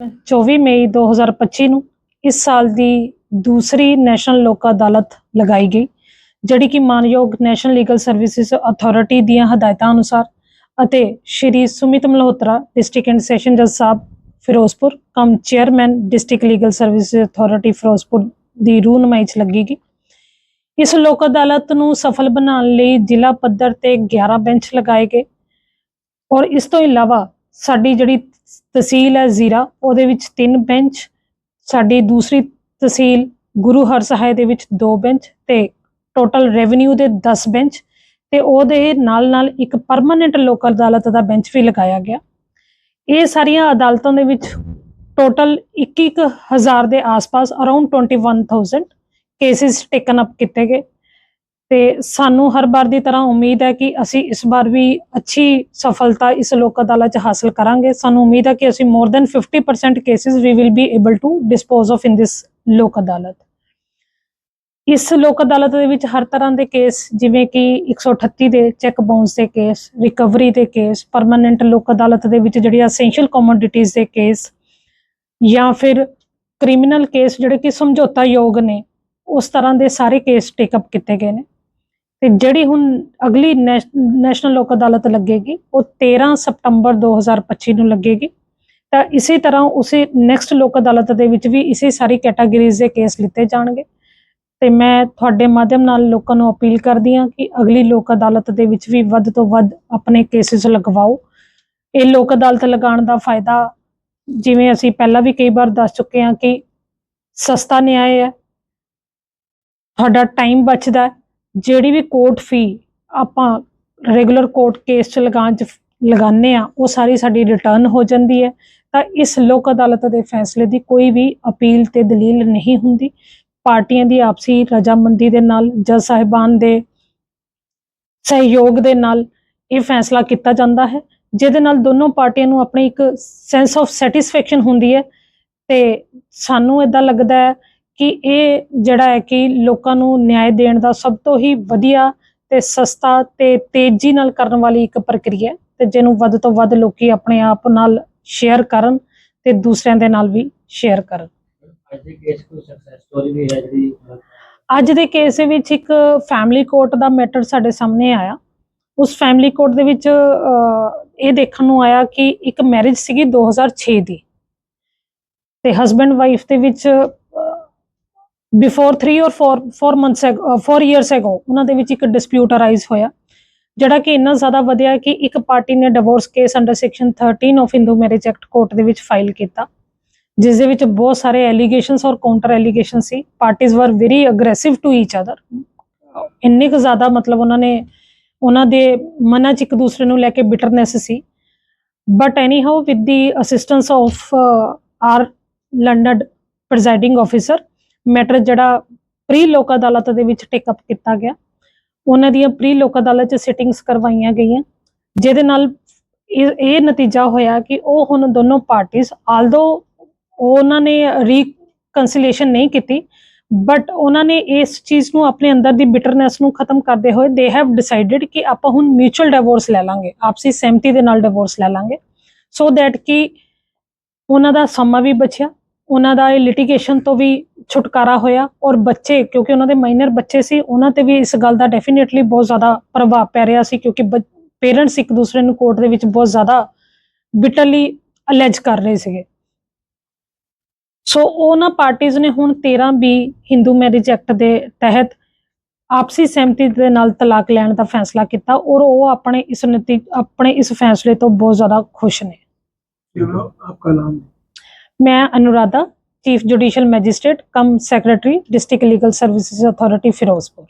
24 ਮਈ 2025 ਨੂੰ ਇਸ ਸਾਲ ਦੀ ਦੂਸਰੀ ਨੈਸ਼ਨਲ ਲੋਕ ਅਦਾਲਤ ਲਗਾਈ ਗਈ, ਜਿਹੜੀ ਕਿ ਮਾਨਯੋਗ ਨੈਸ਼ਨਲ ਲੀਗਲ ਸਰਵਿਸਿਜ਼ ਅਥਾਰਟੀ ਦੀਆਂ ਹਦਾਇਤਾਂ ਅਨੁਸਾਰ ਅਤੇ Shri Sumit Malhotra, district and session ਜੱਜ ਸਾਹਿਬ Firozpur, cum chairman, district legal services authority Firozpur ਦੀ ਰੂਨਮਾਈ ਚ ਲੱਗੀ ਗਈ। ਇਸ ਲੋਕ ਅਦਾਲਤ ਨੂੰ ਸਫਲ ਬਣਾਉਣ ਲਈ ਜ਼ਿਲ੍ਹਾ ਪੱਧਰ ਤੇ 11 ਬੈਂਚ ਲਗਾਏ ਗਏ ਔਰ ਇਸ ਤੋਂ ਇਲਾਵਾ ਸਾਡੀ ਜਿਹੜੀ ਤਹਿਸੀਲ ਹੈ ਜ਼ੀਰਾ, ਉਹਦੇ ਵਿੱਚ ਤਿੰਨ ਬੈਂਚ, ਸਾਡੀ ਦੂਸਰੀ ਤਹਿਸੀਲ ਗੁਰੂ ਹਰਸਹਾਏ ਦੇ ਵਿੱਚ ਦੋ ਬੈਂਚ ਤੇ ਟੋਟਲ ਰੈਵਨਿਊ ਦੇ 10 ਬੈਂਚ ਤੇ ਉਹਦੇ ਨਾਲ ਨਾਲ ਇੱਕ ਪਰਮਨੈਂਟ ਲੋਕ ਅਦਾਲਤ ਦਾ ਬੈਂਚ ਵੀ ਲਗਾਇਆ ਗਿਆ। ਇਹ ਸਾਰੀਆਂ ਅਦਾਲਤਾਂ ਦੇ ਵਿੱਚ ਟੋਟਲ 21000 ਦੇ ਆਸ-ਪਾਸ ਅਰਾਊਂਡ 21000 ਕੇਸਿਸ ਟੇਕਨ ਅਪ ਕੀਤੇ ਗਏ। ਤੇ ਸਾਨੂੰ ਹਰ ਵਾਰ ਦੀ ਤਰ੍ਹਾਂ ਉਮੀਦ ਹੈ ਕਿ ਅਸੀਂ ਇਸ ਵਾਰ ਵੀ ਅੱਛੀ ਸਫਲਤਾ ਇਸ ਲੋਕ ਅਦਾਲਤ 'ਚ ਹਾਸਲ ਕਰਾਂਗੇ। ਸਾਨੂੰ ਉਮੀਦ ਹੈ ਕਿ ਅਸੀਂ more than 50% cases we will be able to dispose of in this Lok Adalat ਇਸ ਲੋਕ ਅਦਾਲਤ ਦੇ ਵਿੱਚ ਹਰ ਤਰ੍ਹਾਂ ਦੇ ਕੇਸ ਜਿਵੇਂ ਕਿ 138 ਦੇ ਚੈੱਕ ਬਾਉਂਸ ਦੇ ਕੇਸ ਰਿਕਵਰੀ ਦੇ ਕੇਸ ਪਰਮਨੈਂਟ ਲੋਕ ਅਦਾਲਤ ਦੇ ਵਿੱਚ ਜਿਹੜੀਆਂ ਅਸੈਂਸ਼ੀਅਲ ਕਮੋਡਿਟੀਜ਼ ਦੇ ਕੇਸ ਜਾਂ ਫਿਰ ਕ੍ਰਿਮੀਨਲ ਕੇਸ ਜਿਹੜੇ ਕਿ ਸਮਝੌਤਾ ਯੋਗ ਨੇ, ਉਸ ਤਰ੍ਹਾਂ ਦੇ ਸਾਰੇ ਕੇਸ ਟੇਕ ਅਪ ਕੀਤੇ ਗਏ ਨੇ। ਤੇ ਜਿਹੜੀ ਹੁਣ ਅਗਲੀ ਨੈਸ਼- ਨੈਸ਼ਨਲ ਲੋਕ ਅਦਾਲਤ ਲੱਗੇਗੀ, ਉਹ 13 ਸਤੰਬਰ 2025 ਨੂੰ ਲੱਗੇਗੀ। ਤਾਂ ਇਸੇ ਤਰ੍ਹਾਂ ਉਸੇ ਨੈਕਸਟ ਲੋਕ ਅਦਾਲਤ ਦੇ ਵਿੱਚ ਵੀ ਇਸੇ ਸਾਰੀ ਕੈਟਾਗਰੀਜ਼ ਦੇ ਕੇਸ ਲਿੱਤੇ ਜਾਣਗੇ। ਤੇ ਮੈਂ ਤੁਹਾਡੇ ਮਾਧਿਅਮ ਨਾਲ ਲੋਕਾਂ ਨੂੰ ਅਪੀਲ ਕਰਦੀ ਹਾਂ ਕਿ ਅਗਲੀ ਲੋਕ ਅਦਾਲਤ ਦੇ ਵਿੱਚ ਵੀ ਵੱਧ ਤੋਂ ਵੱਧ ਆਪਣੇ ਕੇਸਿਸ ਲਗਵਾਓ। ਇਹ ਲੋਕ ਅਦਾਲਤ ਲਗਾਉਣ ਦਾ ਫਾਇਦਾ ਜਿਵੇਂ ਅਸੀਂ ਪਹਿਲਾਂ ਵੀ ਕਈ ਵਾਰ ਦੱਸ ਚੁੱਕੇ ਹਾਂ ਕਿ ਸਸਤਾ ਨਿਆਂ ਹੈ, ਤੁਹਾਡਾ ਟਾਈਮ ਬਚਦਾ ਜਿਹੜੀ ਵੀ ਕੋਰਟ ਫੀ ਆਪਾਂ ਰੈਗੂਲਰ ਕੋਰਟ ਕੇਸ ਚ ਲਗਾਉਣ ਚ ਲਗਾਉਂਦੇ ਆ ਉਹ ਸਾਰੀ ਸਾਡੀ ਰਿਟਰਨ ਹੋ ਜਾਂਦੀ ਹੈ। ਤਾਂ ਇਸ ਲੋਕ ਅਦਾਲਤ ਦੇ ਫੈਸਲੇ ਦੀ ਕੋਈ ਵੀ ਅਪੀਲ ਤੇ ਦਲੀਲ ਨਹੀਂ ਹੁੰਦੀ। ਪਾਰਟੀਆਂ ਦੀ ਆਪਸੀ ਰਜਾਮੰਦੀ ਦੇ ਨਾਲ, ਜੱਜ ਸਾਹਿਬਾਨ ਦੇ ਸਹਿਯੋਗ ਦੇ ਨਾਲ ਇਹ ਫੈਸਲਾ ਕੀਤਾ ਜਾਂਦਾ ਹੈ, ਜਿਹਦੇ ਨਾਲ ਦੋਨੋਂ ਪਾਰਟੀਆਂ ਨੂੰ ਆਪਣੀ ਇੱਕ ਸੈਂਸ ਆਫ ਸੈਟੀਸਫੈਕਸ਼ਨ ਹੁੰਦੀ ਹੈ। ਤੇ ਸਾਨੂੰ ਇਦਾਂ ਲੱਗਦਾ ਹੈ ਕਿ ਇਹ ਜਿਹੜਾ ਹੈ ਕਿ ਲੋਕਾਂ ਨੂੰ ਨਿਆਂ ਦੇਣ ਦਾ ਸਭ ਤੋਂ ਹੀ ਵਧੀਆ ਤੇ ਸਸਤਾ ਤੇ ਤੇਜ਼ੀ ਨਾਲ ਕਰਨ ਵਾਲੀ ਇੱਕ ਪ੍ਰਕਿਰਿਆ ਹੈ ਤੇ ਜਿਹਨੂੰ ਵੱਧ ਤੋਂ ਵੱਧ ਲੋਕੀ ਆਪਣੇ ਆਪ ਨਾਲ ਸ਼ੇਅਰ ਕਰਨ ਤੇ ਦੂਸਰਿਆਂ ਦੇ ਨਾਲ ਵੀ ਸ਼ੇਅਰ ਕਰਨ। ਅੱਜ ਦੇ ਕੇਸ ਕੋਈ ਸਕਸੈਸ ਸਟੋਰੀ ਵੀ ਹੈ ਜਿਹੜੀ ਅੱਜ ਦੇ ਕੇਸ ਵਿੱਚ ਇੱਕ ਫੈਮਿਲੀ ਕੋਰਟ ਦਾ ਮੈਟਰ ਸਾਡੇ ਸਾਹਮਣੇ ਆਇਆ। ਉਸ ਫੈਮਿਲੀ ਕੋਰਟ ਦੇ ਵਿੱਚ ਇਹ ਦੇਖਣ ਨੂੰ ਆਇਆ ਕਿ ਇੱਕ ਮੈਰਿਜ ਸੀਗੀ 2006 ਦੀ ਤੇ ਹਸਬੰਡ ਵਾਈਫ ਦੇ ਵਿੱਚ ਬਿਫੋਰ 3 ਔਰ 4 4 ਮੰਥਸ 4 ਇਅਰਸ ਅਗੋ ਉਹਨਾਂ ਦੇ ਵਿੱਚ ਇੱਕ ਡਿਸਪਿਊਟ ਅਰਾਈਜ਼ ਹੋਇਆ, ਜਿਹੜਾ ਕਿ ਇੰਨਾ ਜ਼ਿਆਦਾ ਵਧਿਆ ਕਿ ਇੱਕ ਪਾਰਟੀ ਨੇ divorce case under section 13 of Hindu marriage act court ਦੇ ਵਿੱਚ ਫਾਈਲ ਕੀਤਾ, ਜਿਸ ਦੇ ਵਿੱਚ ਬਹੁਤ ਸਾਰੇ ਐਲੀਗੇਸ਼ਨਸ ਔਰ ਕਾਊਂਟਰ ਐਲੀਗੇਸ਼ਨ ਸੀ। ਪਾਰਟੀਆਂ were very aggressive to each other ਇੰਨੇ ਕੁ ਜ਼ਿਆਦਾ ਮਤਲਬ ਉਹਨਾਂ ਨੇ, ਉਹਨਾਂ ਦੇ ਮਨਾਂ 'ਚ ਇੱਕ ਦੂਸਰੇ ਨੂੰ ਲੈ ਕੇ bitterness C. But anyhow with the assistance of our learned presiding officer matter ਜਿਹੜਾ ਪ੍ਰੀ ਲੋਕ ਅਦਾਲਤ ਦੇ ਵਿੱਚ ਟੇਕ ਅਪ ਕੀਤਾ ਗਿਆ। ਉਹਨਾਂ ਦੀਆਂ ਪ੍ਰੀ ਲੋਕ ਅਦਾਲਤ 'ਚ ਸਿਟਿੰਗਸ ਕਰਵਾਈਆਂ ਗਈਆਂ। ਜਿਹਦੇ ਨਾਲ ਇਹ ਨਤੀਜਾ ਹੋਇਆ ਕਿ ਉਹ ਹੁਣ ਦੋਨੋਂ ਪਾਰਟੀਆਂ ਆਲਦੋ ਉਹਨਾਂ ਨੇ ਰੀਕਨਸੀਲੀਏਸ਼ਨ ਨਹੀਂ ਕੀਤੀ ਬਟ ਉਹਨਾਂ ਨੇ ਇਸ ਚੀਜ਼ ਨੂੰ ਆਪਣੇ ਅੰਦਰ ਦੀ ਬਿਟਰਨੈਸ ਨੂੰ ਖਤਮ ਕਰਦੇ ਹੋਏ ਦੇ ਹੈਵ ਡਿਸਾਈਡਡ ਕਿ ਆਪਾਂ ਹੁਣ ਮਿਊਚੁਅਲ ਡਿਵੋਰਸ ਲੈ ਲਾਂਗੇ, ਆਪਸੀ ਸਹਿਮਤੀ ਦੇ ਨਾਲ ਡਿਵੋਰਸ ਲੈ ਲਾਂਗੇ। ਸੋ ਦੈਟ ਕਿ ਉਹਨਾਂ ਦਾ ਸਮਾਂ ਵੀ ਬਚਿਆ ਉਹਨਾਂ ਦਾ ਇਹ ਲਿਟੀਗੇਸ਼ਨ ਤੋਂ ਵੀ ਛੁਟਕਾਰਾ ਹੋਇਆ ਔਰ ਬੱਚੇ, ਕਿਉਂਕਿ ਉਹਨਾਂ ਦੇ ਮਾਈਨਰ ਬੱਚੇ ਸੀ, ਉਹਨਾਂ ਤੇ ਵੀ ਇਸ ਗੱਲ ਦਾ ਡੈਫੀਨਿਟਲੀ ਬਹੁਤ ਜ਼ਿਆਦਾ ਪ੍ਰਭਾਵ ਪੈ ਰਿਹਾ ਸੀ, ਕਿਉਂਕਿ ਪੇਰੈਂਟਸ ਇੱਕ ਦੂਸਰੇ ਨੂੰ ਕੋਰਟ ਦੇ ਵਿੱਚ ਬਹੁਤ ਜ਼ਿਆਦਾ ਬਿਟਰਲੀ ਅਲੈਜ ਕਰ ਰਹੇ ਸੀਗੇ। ਸੋ ਉਹਨਾਂ ਪਾਰਟੀਆਂ ਨੇ ਹੁਣ 13 ਬੀ ਹਿੰਦੂ ਮੈਰਿਜ ਐਕਟ ਦੇ ਤਹਿਤ ਆਪਸੀ ਸਹਿਮਤੀ ਦੇ ਨਾਲ ਤਲਾਕ ਲੈਣ ਦਾ ਫੈਸਲਾ ਕੀਤਾ ਔਰ ਉਹ ਆਪਣੇ ਇਸ ਨਤੀ, ਆਪਣੇ ਇਸ ਫੈਸਲੇ ਤੋਂ ਬਹੁਤ ਜ਼ਿਆਦਾ ਖੁਸ਼ ਨੇ। ਆਪਕਾ ਨਾਮ। ਮੈਂ Anuradha chief judicial magistrate cum secretary district legal services authority Firozpur